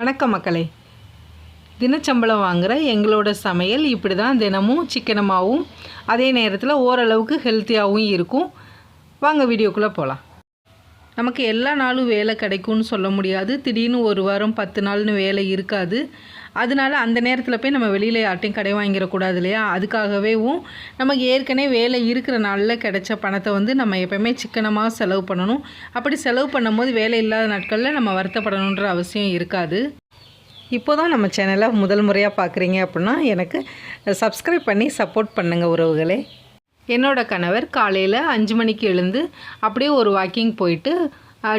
வணக்கம் மக்களே. தினச்சம்பளம் வாங்குகிற எங்களோட சமையல் இப்படி தான் தினமும் சிக்கனமாகவும் அதே நேரத்தில் ஓரளவுக்கு ஹெல்த்தியாகவும் இருக்கும். வாங்க வீடியோக்குள்ளே போகலாம் நமக்கு எல்லா நாளும் வேலை கிடைக்கும்னு சொல்ல முடியாது. திடீர்னு ஒரு வாரம் பத்து நாள்னு வேலை இருக்காது. அதனால அந்த நேரத்தில் போய் நம்ம வெளியில் யார்ட்டையும் கடை வாங்கிடக்கூடாது இல்லையா? அதுக்காகவேவும் நமக்கு ஏற்கனவே வேலை இருக்கிற நாளில் கிடைச்ச பணத்தை வந்து நம்ம எப்போயுமே சிக்கனமாக செலவு பண்ணணும். அப்படி செலவு பண்ணும்போது வேலை இல்லாத நாட்களில் நம்ம வருத்தப்படணுன்ற அவசியம் இருக்காது. இப்போ தான் நம்ம சேனலை முதல் முறையாக பார்க்குறீங்க அப்படின்னா எனக்கு சப்ஸ்கிரைப் பண்ணி சப்போர்ட் பண்ணுங்கள் உறவுகளே. என்னோடய கணவர் காலையில் அஞ்சு மணிக்கு எழுந்து அப்படியே ஒரு வாக்கிங் போயிட்டு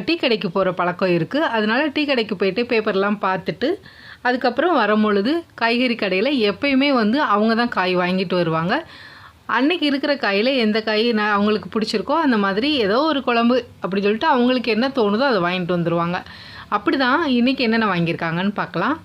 டீ கடைக்கு போகிற பழக்கம் இருக்குது அதனால் டீ கடைக்கு போயிட்டு பேப்பர்லாம் பார்த்துட்டு அதுக்கப்புறம் வரும்பொழுது காய்கறி கடையில் எப்பயுமே வந்து அவங்க தான் காய் வாங்கிட்டு வருவாங்க. அன்னைக்கு இருக்கிற காயில் எந்த காய் நான் அவங்களுக்கு பிடிச்சிருக்கோ அந்த மாதிரி ஏதோ ஒரு குழம்பு அப்படி சொல்லிட்டு அவங்களுக்கு என்ன தோணுதோ அதை வாங்கிட்டு வந்துடுவாங்க அப்படி தான் இன்றைக்கி என்னென்ன வாங்கியிருக்காங்கன்னு பார்க்கலாம்.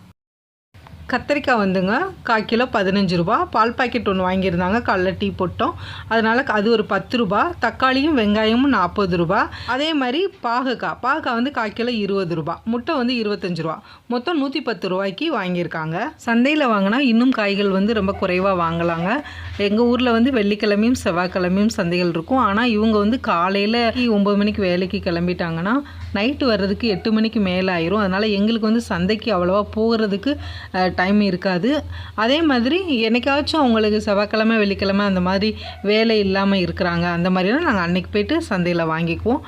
கத்திரிக்காய் வந்துங்க கால் கிலோ பதினஞ்சு ரூபா. பால் பாக்கெட் ஒன்று வாங்கியிருந்தாங்க காலைல டீ போட்டோம். அதனால் அது ஒரு பத்து ரூபா. தக்காளியும் வெங்காயமும் நாற்பது ரூபா. அதே மாதிரி பாகக்காய். பாகக்காய் வந்து கால் கிலோ இருபது ரூபா. முட்டை வந்து இருபத்தஞ்சி ரூபா. மொத்தம் நூற்றி பத்து ரூபாய்க்கு வாங்கியிருக்காங்க. சந்தையில் வாங்கினா இன்னும் காய்கள் வந்து ரொம்ப குறைவாக வாங்கலாங்க. எங்கள் ஊரில் வந்து வெள்ளிக்கிழமையும் செவ்வாய்க்கிழமையும் சந்தைகள் இருக்கும். ஆனால் இவங்க வந்து காலையில் ஒம்பது மணிக்கு வேலைக்கு கிளம்பிட்டாங்கன்னா நைட்டு வர்றதுக்கு எட்டு மணிக்கு மேலே ஆயிரும் அதனால் எங்களுக்கு வந்து சந்தைக்கு அவ்வளோவா போகிறதுக்கு டைம் இருக்காது. அதே மாதிரி என்றைக்காச்சும் அவங்களுக்கு செவ்வாய்க்கிழமை வெள்ளிக்கிழமை அந்த மாதிரி வேலை இல்லாமல் இருக்கிறாங்க அந்த மாதிரிலாம் நாங்கள் அன்றைக்கி போய்ட்டு சந்தையில் வாங்கிக்குவோம்.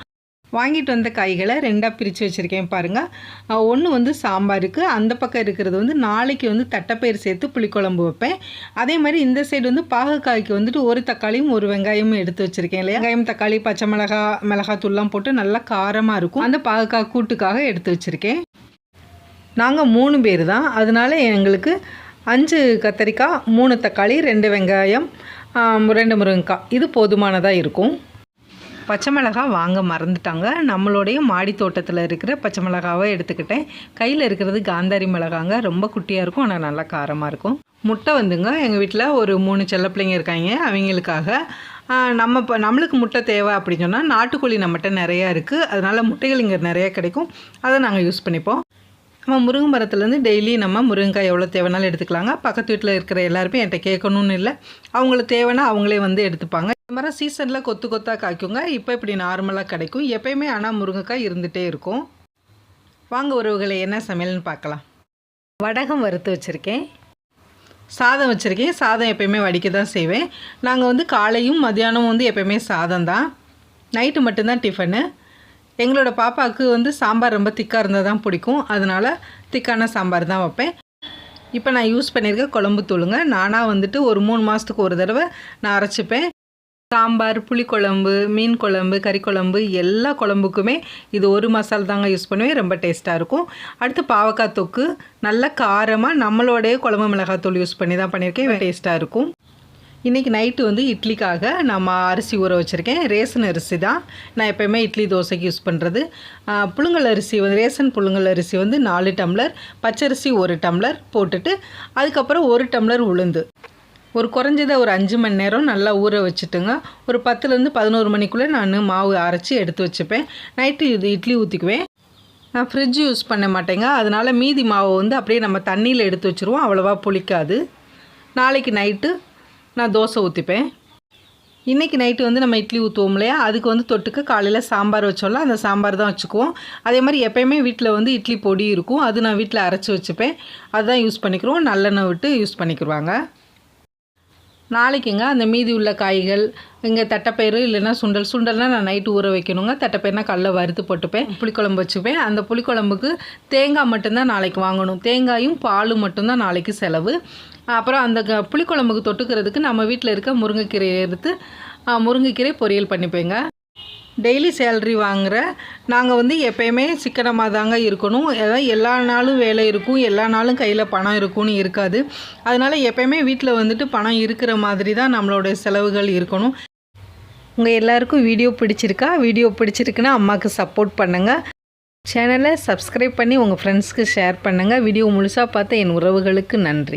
வாங்கிட்டு வந்த காய்களை ரெண்டாக பிரித்து வச்சுருக்கேன் பாருங்கள் ஒன்று வந்து சாம்பாருக்கு அந்த பக்கம் இருக்கிறது வந்து நாளைக்கு வந்து தட்டைப்பயிர் சேர்த்து புளிக்குழம்பு வைப்பேன். அதே மாதிரி இந்த சைடு வந்து பாகக்காய்க்கு வந்துட்டு ஒரு தக்காளியும் ஒரு வெங்காயமும் எடுத்து வச்சுருக்கேன் இல்லையா? வெங்காயம் தக்காளி பச்சை மிளகா மிளகாத்தூள்லாம் போட்டு நல்லா காரமாக இருக்கும். அந்த பாகக்காய் கூட்டுக்காக எடுத்து வச்சுருக்கேன். நாங்கள் மூணு பேர் தான் அதனால எங்களுக்கு அஞ்சு கத்தரிக்காய் மூணு தக்காளி ரெண்டு வெங்காயம் ரெண்டு முருங்கைக்காய். இது போதுமானதாக இருக்கும். பச்சை மிளகாய் வாங்க மறந்துட்டாங்க. நம்மளுடைய மாடி தோட்டத்தில் இருக்கிற பச்சை மிளகாவை எடுத்துக்கிட்டேன். கையில் இருக்கிறது காந்தாரி மிளகாங்க. ரொம்ப குட்டியாக இருக்கும் ஆனால் நல்லா காரமாக இருக்கும். முட்டை வந்துங்க. எங்கள் வீட்டில் ஒரு மூணு செல்ல பிள்ளைங்க இருக்காங்க. அவங்களுக்காக நம்ம இப்போ நம்மளுக்கு முட்டை தேவை அப்படின்னு சொன்னால் நாட்டுக்கோழி நம்மகிட்ட நிறையா இருக்குது அதனால் முட்டைகள் இங்கே நிறையா கிடைக்கும். அதை நாங்கள் யூஸ் பண்ணிப்போம். நம்ம முருங்கை மரத்துலேருந்து டெய்லி நம்ம முருங்கைக்காய் எவ்வளோ தேவைனாலும் எடுத்துக்கலாங்க. பக்கத்து வீட்டில் இருக்கிற எல்லாருமே என்கிட்ட கேட்கணும்னு இல்லை. அவங்களுக்கு தேவைன்னா அவங்களே வந்து எடுத்துப்பாங்க. இந்த மரம் சீசனில் கொத்து கொத்தாக காய்க்குங்க. இப்போ இப்படி நார்மலாக கிடைக்கும். எப்பயுமே ஆனால் முருங்கைக்காய் இருந்துகிட்டே இருக்கும். வாங்க உறவுகளை என்ன சமையல்னு பார்க்கலாம். வடகம் வறுத்து வச்சுருக்கேன். சாதம் வச்சுருக்கேன். சாதம் எப்பயுமே வடிக்க தான் செய்வேன். நாங்கள் வந்து காலையும் மதியானமும் வந்து எப்பயுமே சாதம் தான். நைட்டு மட்டும்தான் டிஃபனு. எங்களோட பாப்பாவுக்கு வந்து சாம்பார் ரொம்ப திக்காக இருந்தால் தான் பிடிக்கும். அதனால் திக்கான சாம்பார் தான் வைப்பேன். இப்போ நான் யூஸ் பண்ணியிருக்க குழம்பு தூளுங்க. நானாக வந்துட்டு ஒரு மூணு மாதத்துக்கு ஒரு தடவை நான் அரைச்சிப்பேன். சாம்பார் புளிக்குழம்பு மீன் குழம்பு கறி குழம்பு எல்லா குழம்புக்குமே இது ஒரு மசாலா தாங்க யூஸ் பண்ணுவேன். ரொம்ப டேஸ்ட்டாக இருக்கும். அடுத்து பாவக்காய் தொக்கு. நல்ல காரமாக நம்மளோடைய குழம்பு மிளகாத்தூள் யூஸ் பண்ணி தான் பண்ணியிருக்கேன். டேஸ்ட்டாக இருக்கும். இன்றைக்கி நைட்டு வந்து இட்லிக்காக நம்ம அரிசி ஊற வச்சுருக்கேன். ரேசன் அரிசி தான். நான் எப்போயுமே இட்லி தோசைக்கு யூஸ் பண்ணுறது புழுங்கல் அரிசி வந்து ரேசன் புழுங்கல் அரிசி வந்து நாலு டம்ளர் பச்சரிசி ஒரு டம்ளர் போட்டுட்டு அதுக்கப்புறம் ஒரு டம்ளர் உளுந்து. ஒரு குறைஞ்சதை ஒரு அஞ்சு மணி நேரம் நல்லா ஊற வச்சுட்டுங்க. ஒரு பத்துலேருந்து பதினோரு மணிக்குள்ளே நான் மாவு அரைச்சி எடுத்து வச்சுப்பேன். நைட்டு இது இட்லி ஊற்றிக்குவேன் நான் ஃப்ரிட்ஜ் யூஸ் பண்ண மாட்டேங்க. அதனால் மீதி மாவை வந்து அப்படியே நம்ம தண்ணியில் எடுத்து வச்சுருவோம். அவ்வளோவா புளிக்காது. நாளைக்கு நைட்டு நான் தோசை ஊற்றிப்பேன் இன்றைக்கி நைட்டு வந்து நம்ம இட்லி ஊற்றுவோம் இல்லையா? அதுக்கு வந்து தொட்டுக்கு காலையில் சாம்பார் வச்சோம்ல அந்த சாம்பார் தான் வச்சுக்குவோம். அதே மாதிரி எப்போயுமே வீட்டில் வந்து இட்லி பொடி இருக்கும். அது நான் வீட்டில் அரைச்சி வச்சுப்பேன். அதுதான் யூஸ் பண்ணிக்கிறோம். நல்லெண்ணெய் விட்டு யூஸ் பண்ணிக்கிடுவாங்க நாளைக்குங்க அந்த மீதி உள்ள காய்கள் இங்கே தட்டைப்பயிறு இல்லைன்னா சுண்டல். சுண்டல்னால் நான் நைட்டு ஊற வைக்கணுங்க. தட்டைப்பயிர்னா கல்ல வறுத்து போட்டுப்பேன். புளிக்குழம்பு வச்சுப்பேன். அந்த புளிக்குழம்புக்கு தேங்காய் மட்டும்தான் நாளைக்கு வாங்கணும். தேங்காயும் பாலும் மட்டும்தான் நாளைக்கு செலவு. அப்புறம் அந்த புளிக்குழம்புக்கு தொட்டுக்கிறதுக்கு நம்ம வீட்டில் இருக்க முருங்கைக்கீரையை எடுத்து முருங்கைக்கீரை பொரியல் பண்ணிப்பேங்க. டெய்லி சேல்ரி வாங்குகிற நாங்கள் வந்து எப்போயுமே சிக்கனமாக தாங்க இருக்கணும். ஏதாவது எல்லா நாளும் வேலை இருக்கும். எல்லா நாளும் கையில் பணம் இருக்கும்னு இருக்காது. அதனால் எப்போயுமே வீட்டில் வந்துட்டு பணம் இருக்கிற மாதிரி தான் நம்மளோட செலவுகள் இருக்கணும். உங்கள் எல்லாருக்கும் வீடியோ பிடிச்சிருக்கா? வீடியோ பிடிச்சிருக்குன்னா அம்மாவுக்கு சப்போர்ட் பண்ணுங்கள் சேனலை சப்ஸ்கிரைப் பண்ணி உங்கள் ஃப்ரெண்ட்ஸ்க்கு ஷேர் பண்ணுங்கள் வீடியோ முழுசாக பார்த்த என் உறவுகளுக்கு நன்றி.